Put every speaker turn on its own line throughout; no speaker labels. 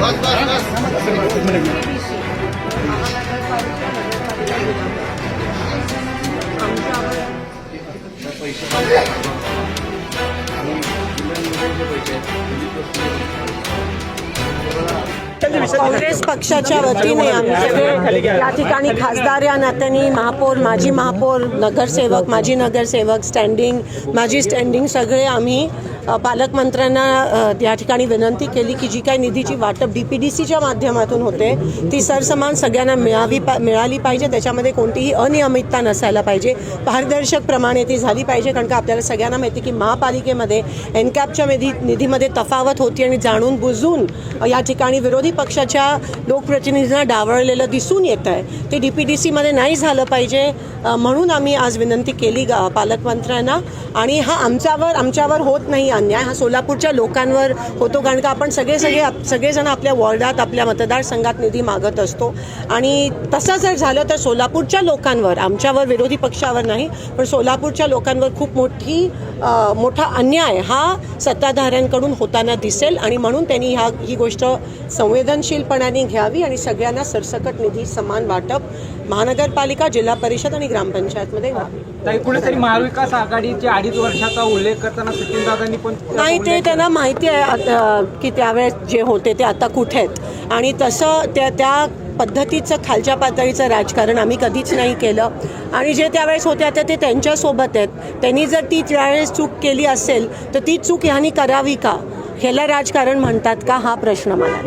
बस बस बस पैसे काँग्रेस पक्षाच्या वतीने आमचे या ठिकाणी खासदार या नात्याने महापौर माजी महापौर नगरसेवक माजी नगरसेवक स्टँडिंग माजी स्टँडिंग सगळे आम्ही पालकमंत्र्यांना या ठिकाणी विनंती केली की जी काही निधीची वाटप डी पी डी सीच्या माध्यमातून होते ती सरसमान सगळ्यांना मिळावी पा मिळाली पाहिजे. त्याच्यामध्ये कोणतीही अनियमितता नसायला पाहिजे. पारदर्शक प्रमाणे ती झाली पाहिजे कारण का आपल्याला सगळ्यांना माहिती की महापालिकेमध्ये एनकॅपच्या निधी निधीमध्ये तफावत होती आणि जाणून बुजून या ठिकाणी विरोधी पक्षाच्या लोकप्रतिनिधींना डावळलेलं दिसून येत आहे. ते डी पी डी सीमध्ये नाही झालं पाहिजे म्हणून आम्ही आज विनंती केली गा पालकमंत्र्यांना. आणि हा आमच्यावर आमच्यावर होत नाही अन्याय हा सोलापूरच्या लोकांवर होतो कारण का आपण सगळे सगळे सगळेजण आपल्या वॉर्डात आपल्या मतदारसंघात निधी मागत असतो. आणि तसं जर झालं तर सोलापूरच्या लोकांवर आमच्यावर विरोधी पक्षावर नाही पण सोलापूरच्या लोकांवर खूप मोठी मोठा अन्याय हा सत्ताधाऱ्यांकडून होताना दिसेल. आणि म्हणून त्यांनी ह्या ही गोष्ट संवेदनशीलपणाने घ्यावी आणि सगळ्यांना सरसकट निधी समान वाटप महानगरपालिका जिल्हा परिषद आणि ग्रामपंचायतमध्ये व्हावी.
कुणीतरी महाविकास आघाडीचे अडीच वर्षाचा उल्लेख करताना सचिनदादांनी पण
नाही ते त्यांना माहिती आहे की त्यावेळेस जे होते ते आता कुठे आहेत आणि तसं त्या त्या पद्धतीचं खालच्या पातळीचं राजकारण आम्ही कधीच नाही केलं. आणि जे त्यावेळेस होते आता ते त्यांच्यासोबत आहेत. त्यांनी जर ती त्यावेळेस चूक केली असेल तर ती चूक ह्यांनी करावी का? ह्याला राजकारण म्हणतात का? हा प्रश्न मला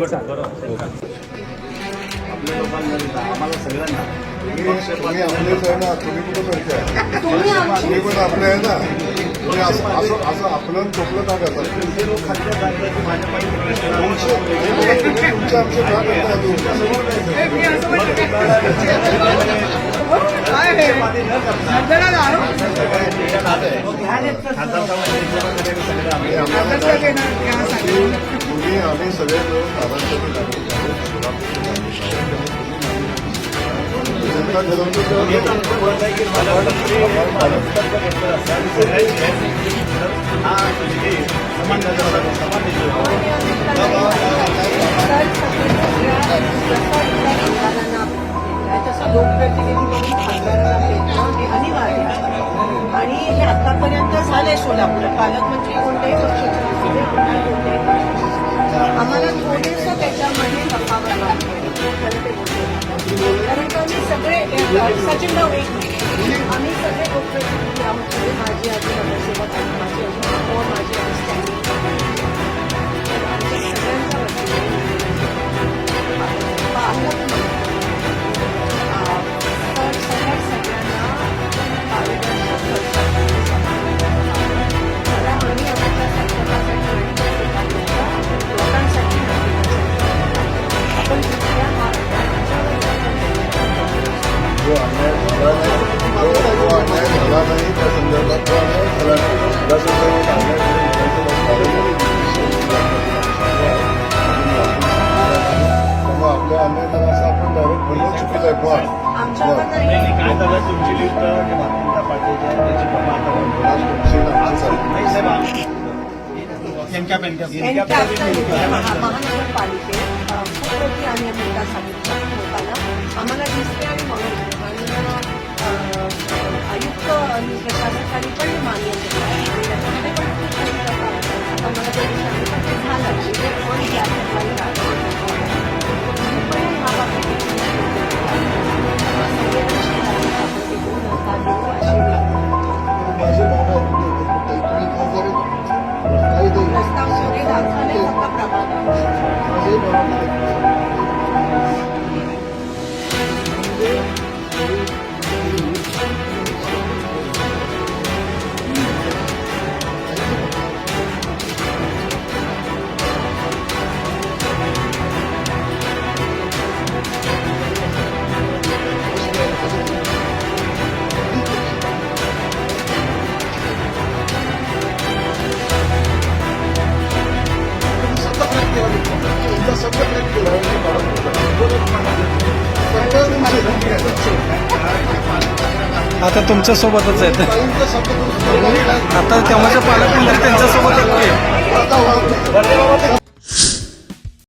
तुम्ही आम्ही सगळे जनता
आतापर्यंत झालंय पालकमंत्री म्हणजे कोणत्याही पक्षाचे असू आम्हाला थोडेसं त्याच्यामध्ये तफावत वाटते. कारण का मी सगळे सचिन भाऊ एक
आपल्या अन्याय झाला असं आपण डायरेक्ट म्हणणं चुकीचं आहे. पण
आमच्यावर
पण
नाही.
काय झालं तुमची लिस्ट भारतीय जनता पार्टीची आहे त्याची पण वातावरण
आज तुमची आणि आमची चालली.
नाही साहेब नेमक्या बेनक्या
एनकॅपच्या महा- महानगरपालिकेत अ, खूप मोठी अनियमितता सांगितली. लोकांना आम्हाला दिसते आणि म्हणून आणि अ, आयुक्त आणि प्रशासकांनी पण मान्य केलं आहे. आणि त्याच्यामध्ये पण खूप काही प्रकार आहेत. आता मला ते सांगितलं पण ते झालं. म्हणजे on gap आहे. पण
आता तुमच्या सोबतच आहेत. आता तेव्हाच्या पालक त्यांच्यासोबत